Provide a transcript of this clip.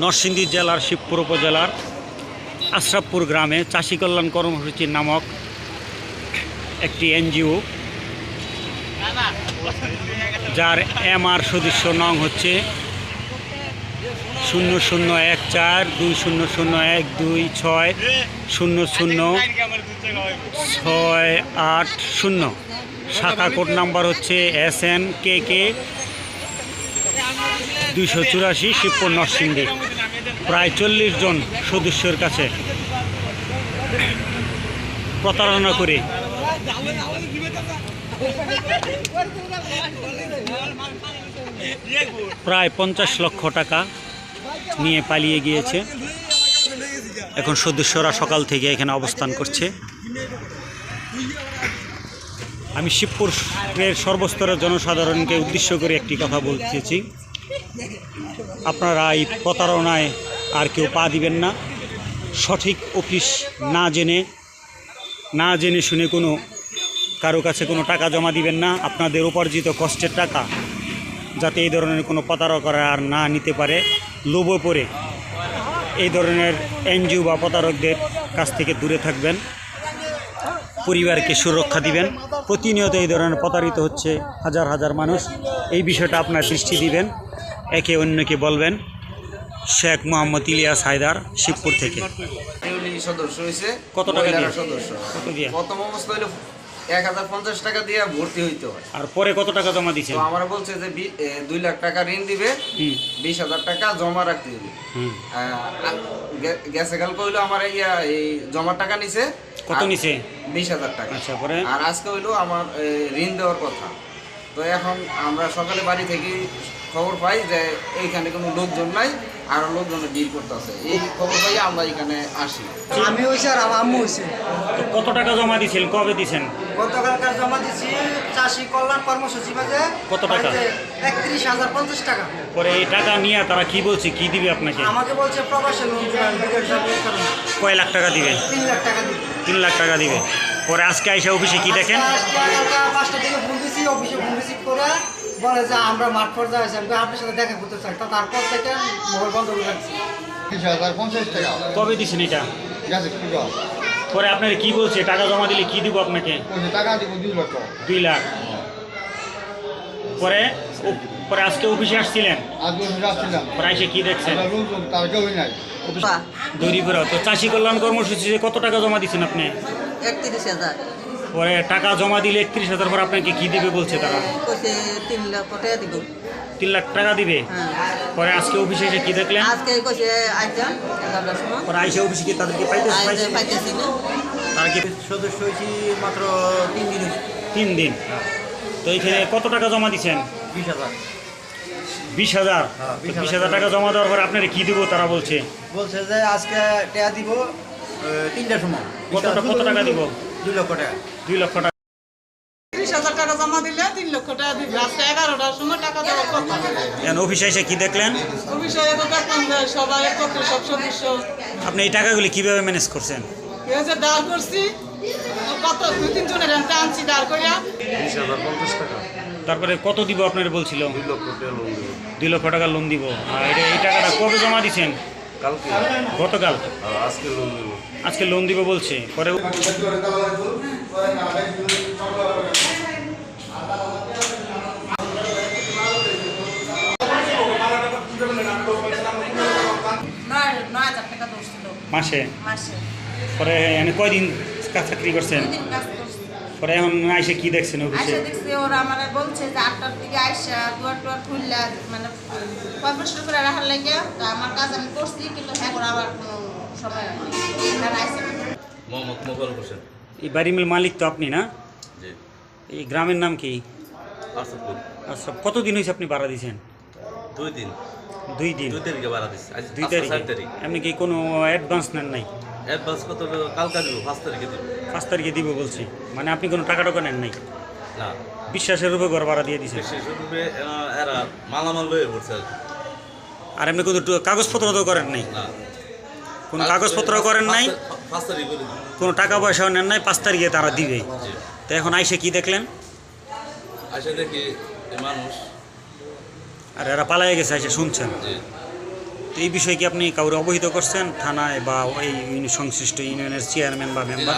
নরসিংদী জেলার শিবপুর উপজেলার আশরাফপুর গ্রামে চাষী কল্যাণ কর্মসূচি নামক একটি এনজিও, যার এম আর সদস্য নং হচ্ছে শূন্য শূন্য এক চার দুই শূন্য শূন্য এক দুই ছয় শূন্য শূন্য ছয় আট শূন্য। শাখা কোড নাম্বার হচ্ছে এস এন কে কে দুইশো চুরাশি শিবপুর নরসিংদী। প্রায় চল্লিশ জন সদস্যের কাছে প্রতারণা করে। প্রায় পঞ্চাশ লক্ষ টাকা নিয়ে পালিয়ে গিয়েছে। এখন সদস্যরা সকাল থেকে এখানে অবস্থান করছে। আমি শিবপুরের সর্বস্তরের জনসাধারণকে উদ্দেশ্য করে একটি কথা বলতেছি। আপনারা এই প্রতারণায় আর কেউ পা দিবেন না। সঠিক অফিস না জেনে না জেনে শুনে কোনো কারও কাছে কোনো টাকা জমা দিবেন না। আপনাদের উপার্জিত কষ্টের টাকা যাতে এই ধরনের কোনো প্রতারকরা আর না নিতে পারে। লোভ পড়ে এই ধরনের এনজিও বা প্রতারকদের কাছ থেকে দূরে থাকবেন। পরিবারকে সুরক্ষা দিবেন। প্রতিনিয়ত এই ধরনের প্রতারিত হচ্ছে হাজার হাজার মানুষ। এই বিষয়টা আপনার দৃষ্টি দিবেন। একে অন্যকে বলবেন শেখ মোহাম্মদ ইলিয়াস হায়দার শিবপুর থেকে। সদস্য হয়েছে কত টাকা সদস্য। কত দিয়ে? প্রথম অবস্থা এক হাজার পঞ্চাশ টাকা দিয়ে ভর্তি হইতে হয়। আর পরে কত টাকা জমা দিচ্ছেন তো আমরা বলছে যে দুই লাখ টাকা ঋণ দিবে বিশ হাজার টাকা জমা রাখতে কাল কইলো আমার ইয়া এই জমা টাকা নিছে কত নিছে? বিশ হাজার টাকা। আচ্ছা পরে? আর আজকে হইল আমার ঋণ দেওয়ার কথা। তো এখন আমরা সকালে বাড়ি থেকে খবর পাই যে এইখানে কোনো লোকজন নাই আর লোকজনের ডিল করতেছে। এই খবর পাই আমরা এখানে আসি। আমি হয়েছি আর আমার আম্মু হয়েছে তো কত টাকা জমা দিয়েছেন কবে দিছেন? গতকালকার জমা দিছি চাষি কল্যাণ কর্মসূচি বাজে কত টাকা? একত্রিশ হাজার পঞ্চাশ টাকা। পরে এই টাকা নিয়ে তারা কি বলছে? কি দিবে আপনাকে? আমাকে বলছে প্রবাসী লোন কয় লাখ টাকা দিবে তিন লাখ টাকা দিবে তিন লাখ টাকা দিবে পরে আজকে আইসা অফিসে কি দেখেন? পাঁচটা থেকে ফোন দিছি অফিসে ফোন রিসিভ করে বলে যে আমরা মাঠ পর্যায়ে আছি আমি বলি, আপনার সাথে দেখা করতে চাই। তো তারপর থেকে মোবাইল বন্ধ করে রাখছি তিরিশ হাজার পঞ্চাশ টাকা। কবে দিছেন এটা? পরে আপনার কি বলছে? টাকা জমা দিলে কি দিব আপনাকে? টাকা দিব দুই লাখ। পরে পরে আজকে অফিসে আসছিলেন? আজ বছর পরে এসে কি দেখছেন দৌড়িপুরা তো চাষি কল্যাণ কর্মসূচিতে কত টাকা জমা দিচ্ছেন আপনি? একত্রিশ হাজার। পরে টাকা জমা দিলে একত্রিশ হাজার পর আপনাকে কি দিবে বলছে তারা? কইছে তিন লাখ টাকা দিব। তিন লাখ টাকা দিবে? হ্যাঁ। পরে আজকে অফিসে এসে কি দেখলেন? আজকে কইছে এগারোটার সময়। পরে আইসে অফিসে কি তাদেরকে পাইতে পাইছে? পাইতেছি না তারা কি সদস্য হয়েছি মাত্র তিন দিন তিন দিন? তো এখানে কত টাকা জমা দিচ্ছেন বিশ হাজার। বিশ হাজার? হ্যাঁ, বিশ হাজার টাকা জমা দেওয়ার পর আপনারা কি দিব তারা বলছে? বলছে যে আজকে টাকা দিব তিনটার সময়। কত কত টাকা দিব? দুই লক্ষ টাকা। দুই লক্ষ টাকা। ত্রিশ হাজার টাকা জমা দিলে তিন লক্ষ টাকা দিবে। এগারোটার সময় টাকা দেওয়ার অফিসে এসে কি দেখলেন? অফিসে তো দেখলাম যে সবাই একত্রে আপনি এই টাকাগুলি কীভাবে ম্যানেজ করছেন? দাঁড় করছি কত দুই তিন আনছি দাঁড় করিয়া। তারপরে কত দিব আপনার বলছিল? দুই লক্ষ টাকা লোন দিব। আর এই টাকাটা কবে জমা দিচ্ছেন? কালকে? গতকাল। আজকে লোন দেব। আজকে লোন দিব বলছে। পরে মাসে? মাসে। পরে এনে কয়দিন কাজ চাকরি করছেন? পরে এখন আইসে কি দেখছেন অফিসে? আইসা দেখছি ওরা আমার বলছে যে আটটার দিকে আইসা দুয়ার টুয়ার খুললা মানে করে রাখার লাগে তো আমার কাজ আমি করছি কিন্তু হ্যাঁ করে আবার কোনো সময় এখানে আইসা। মোহাম্মদ মোবাইল হোসেন। এই বাড়ির মালিক তো আপনি না? জি। এই গ্রামের নাম কি? আসাদপুর আচ্ছা কতদিন হয়েছে আপনি ভাড়া দিয়েছেন দুই দিন। দুই দিন। দুই তারিখে ভাড়া দিচ্ছি দুই তারিখে? তারিখ। এমনি কি কোনো অ্যাডভান্স নেন নাই? অ্যাডভান্স কত? কালকে দিব পাঁচ তারিখে দিব। পাঁচ তারিখে দিব বলছি। মানে আপনি কোনো টাকা টাকা নেন নাই? না। বিশ্বাসের উপর ঘর ভাড়া দিয়ে দিয়েছেন বিশেষ রূপে এরা মালামাল লয়ে পড়ছে আর। এমনি কোনো কাগজপত্র তো করেন নাই? না। কোনো কাগজপত্র করেন নাই? কোনো টাকা পয়সাও নেন নাই? পাঁচ তারিখে তারা দিবে। তো এখন আইসে কি দেখলেন? আসে দেখি মানুষ। আর এরা পালাই গেছে এসে শুনছেন। তো এই বিষয়ে কি আপনি কাউরে অবহিত করছেন? থানায় বা ওই সংশ্লিষ্ট ইউনিয়নের চেয়ারম্যান বা মেম্বার?